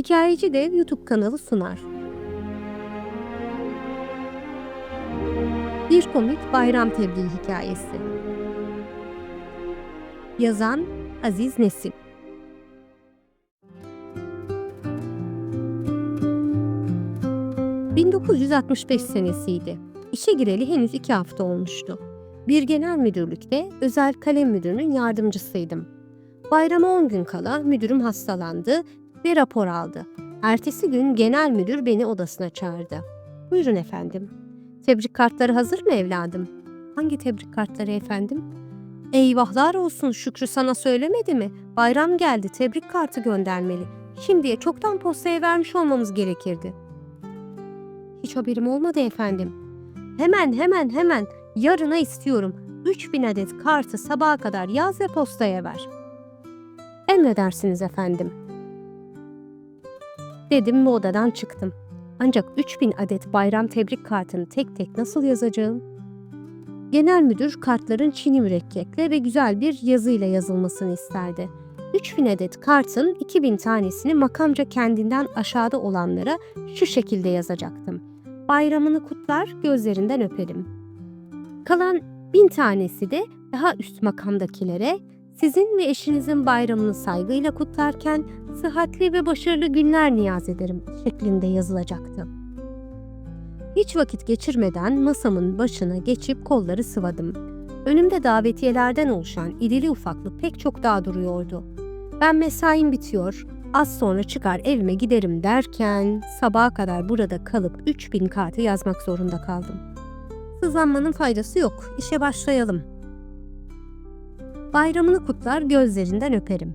Hikayeci Dev YouTube kanalı sunar. Bir komik bayram tebliği hikayesi. Yazan Aziz Nesin. ...1965 senesiydi. İşe gireli henüz iki hafta olmuştu. Bir genel müdürlükte özel kalem müdürünün yardımcısıydım. Bayrama 10 gün kala müdürüm hastalandı ve rapor aldı. Ertesi gün genel müdür beni odasına çağırdı. Buyurun efendim. Tebrik kartları hazır mı evladım? Hangi tebrik kartları efendim? Eyvahlar olsun Şükrü sana söylemedi mi? Bayram geldi tebrik kartı göndermeli. Şimdiye çoktan postaya vermiş olmamız gerekirdi. Hiç haberim olmadı efendim. Hemen hemen hemen yarına istiyorum. 3000 adet kartı sabaha kadar yaz ve postaya ver. Emredersiniz efendim. Dedim ve odadan çıktım. Ancak 3000 adet bayram tebrik kartını tek tek nasıl yazacağım? Genel müdür kartların çini mürekkekle ve güzel bir yazıyla yazılmasını isterdi. 3000 adet kartın 2000 tanesini makamca kendinden aşağıda olanlara şu şekilde yazacaktım. Bayramını kutlar, gözlerinden öperim. Kalan 1000 tanesi de daha üst makamdakilere sizin ve eşinizin bayramını saygıyla kutlarken sıhhatli ve başarılı günler niyaz ederim şeklinde yazılacaktı. Hiç vakit geçirmeden masamın başına geçip kolları sıvadım. Önümde davetiyelerden oluşan irili ufaklı pek çok dağ duruyordu. Ben mesaim bitiyor, az sonra çıkar evime giderim derken sabaha kadar burada kalıp 3000 kartı yazmak zorunda kaldım. Sızlanmanın faydası yok, işe başlayalım. Bayramını kutlar gözlerinden öperim.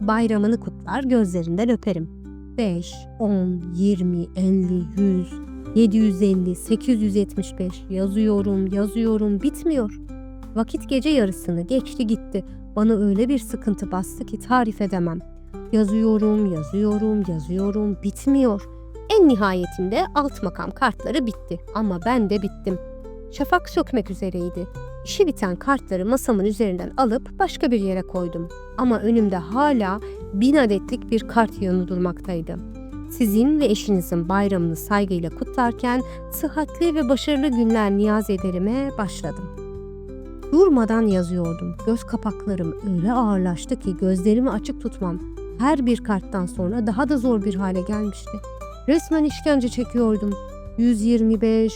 Bayramını kutlar gözlerinden öperim. 5, 10, 20, 50, 100, 750, 875 yazıyorum, yazıyorum, bitmiyor. Vakit gece yarısını geçti gitti. Bana öyle bir sıkıntı bastı ki tarif edemem. Yazıyorum, yazıyorum, yazıyorum, bitmiyor. En nihayetinde alt makam kartları bitti ama ben de bittim. Şafak sökmek üzereydi. İşi biten kartları masamın üzerinden alıp başka bir yere koydum. Ama önümde hala bin adetlik bir kart yığını durmaktaydı. Sizin ve eşinizin bayramını saygıyla kutlarken sıhhatli ve başarılı günler niyaz ederime başladım. Durmadan yazıyordum. Göz kapaklarım öyle ağırlaştı ki gözlerimi açık tutmam her bir karttan sonra daha da zor bir hale gelmişti. Resmen işkence çekiyordum. 125,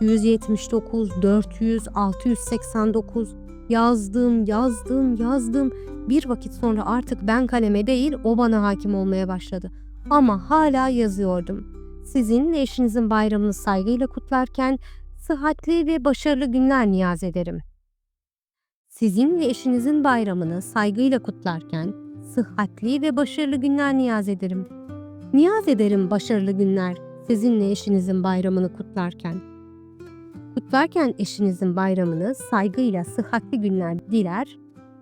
279, 400, 689 yazdım, yazdım, yazdım. Bir vakit sonra artık ben kaleme değil o bana hakim olmaya başladı. Ama hala yazıyordum. Sizin ve eşinizin bayramını saygıyla kutlarken sıhhatli ve başarılı günler niyaz ederim. Sizin ve eşinizin bayramını saygıyla kutlarken sıhhatli ve başarılı günler niyaz ederim. Niyaz ederim başarılı günler sizinle eşinizin bayramını kutlarken. Kutlarken eşinizin bayramını saygıyla sıhhatli günler diler,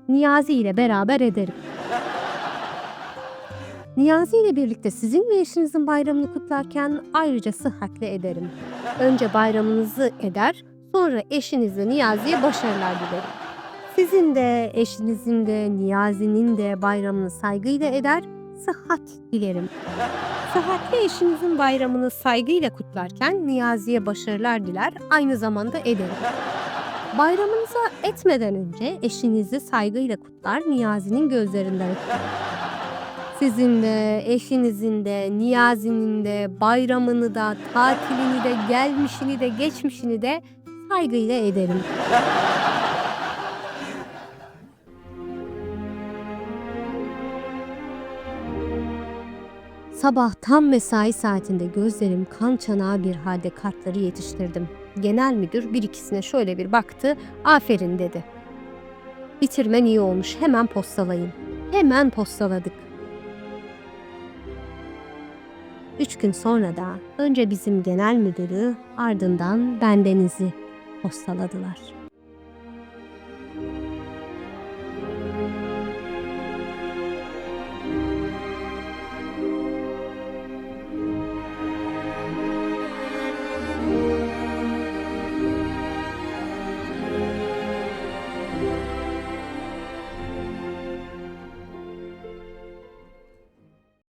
Niyazi ile beraber ederim. Niyazi ile birlikte sizin ve eşinizin bayramını kutlarken ayrıca sıhhatli ederim. Önce bayramınızı eder, sonra eşinizle Niyazi'ye başarılar dilerim. Sizin de eşinizin de Niyazi'nin de bayramını saygıyla eder, sıhhat dilerim. Sıhhatli eşinizin bayramını saygıyla kutlarken Niyazi'ye başarılar diler, aynı zamanda ederim. Bayramınıza etmeden önce eşinizi saygıyla kutlar, Niyazi'nin gözlerinden öper. Sizin de, eşinizin de, Niyazi'nin de bayramını da, tatilini de, gelmişini de, geçmişini de saygıyla ederim. Sabah tam mesai saatinde gözlerim kan çanağı bir halde kartları yetiştirdim. Genel müdür bir ikisine şöyle bir baktı, aferin dedi. Bitirmen iyi olmuş, hemen postalayın. Hemen postaladık. Üç gün sonra da önce bizim genel müdürü ardından bendenizi postaladılar.